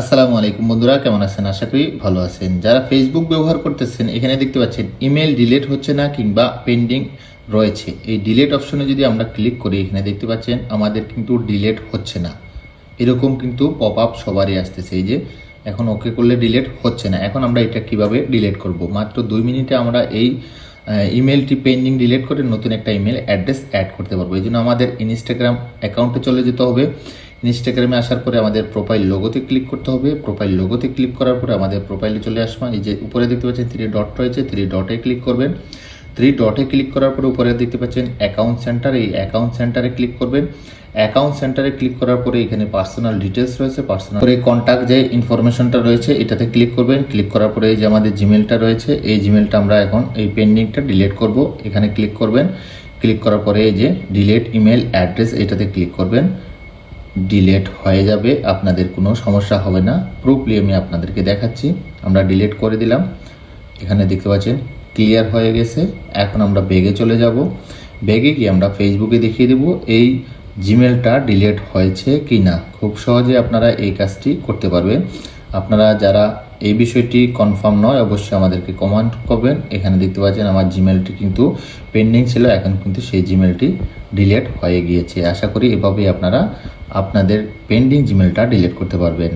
আসসালামু আলাইকুম বন্ধুরা, কেমন আছেন? আশা করি ভালো আছেন। যারা ফেসবুক ব্যবহার করতেছেন, এখানে দেখতে পাচ্ছেন ইমেল ডিলেট হচ্ছে না কিংবা পেন্ডিং রয়েছে। এই ডিলেট অপশনে যদি আমরা ক্লিক করি, এখানে দেখতে পাচ্ছেন, আমাদের কিন্তু ডিলেট হচ্ছে না। এরকম কিন্তু পপ আপ সবারই আসতেছে। এই যে, এখন ওকে করলে ডিলেট হচ্ছে না। এখন আমরা এটা কীভাবে ডিলেট করব? মাত্র দুই মিনিটে আমরা এই ইমেলটি পেন্ডিং ডিলেট করে নতুন একটা ইমেল অ্যাড্রেস অ্যাড করতে পারব। এই জন্য আমাদের ইনস্টাগ্রাম অ্যাকাউন্টে চলে যেতে হবে। ইনস্টাগ্রামে আসার পরে আমাদের প্রোফাইল লোগোতে ক্লিক করতে হবে। প্রোফাইল লোগোতে ক্লিক করার পরে আমাদের প্রোফাইলে চলে আসবা। এই যে উপরে দেখতে পাচ্ছেন থ্রি ডট রয়েছে। থ্রি ডটে ক্লিক করবেন। থ্রি ডটে ক্লিক করার পরে উপরে দেখতে পাচ্ছেন অ্যাকাউন্ট সেন্টার এই অ্যাকাউন্ট সেন্টারে ক্লিক করবেন। অ্যাকাউন্ট সেন্টারে ক্লিক করার পরে এখানে পার্সোনাল ডিটেলস রয়েছে। পার্সোনাল পরে কন্ট্যাক্ট যে ইনফরমেশনটা রয়েছে, এটাতে ক্লিক করবেন। ক্লিক করার পরে এই যে আমাদের জিমেলটা রয়েছে, এই জিমেলটা আমরা এখন এই পেন্ডিংটা ডিলিট করব। এখানে ক্লিক করবেন। ক্লিক করার পরে এই যে ডিলেট ইমেল অ্যাড্রেস এটাতে ক্লিক করবেন। ডিলেট হয়ে যাবে, আপনাদের কোনো সমস্যা হবে না। প্রুফলি আমি আপনাদেরকে দেখাচ্ছি। আমরা ডিলেট করে দিলাম। এখানে দেখতে পাচ্ছেন ক্লিয়ার হয়ে গেছে। এখন আমরা বেগে চলে যাব। বেগে গিয়ে আমরা ফেসবুকে দেখিয়ে দেব এই জিমেলটা ডিলেট হয়েছে কি না খুব সহজে আপনারা এই কাজটি করতে পারবেন। আপনারা যারা এই বিষয়টি কনফার্ম নয়, অবশ্যই আমাদেরকে কমেন্ট করবেন। এখানে দেখতে পাচ্ছেন আমার জিমেলটি কিন্তু পেন্ডিং ছিল, এখন কিন্তু সেই জিমেলটি ডিলেট হয়ে গিয়েছে। আশা করি এভাবেই আপনারা আপনাদের পেন্ডিং জিমেলটা ডিলেট করতে পারবেন।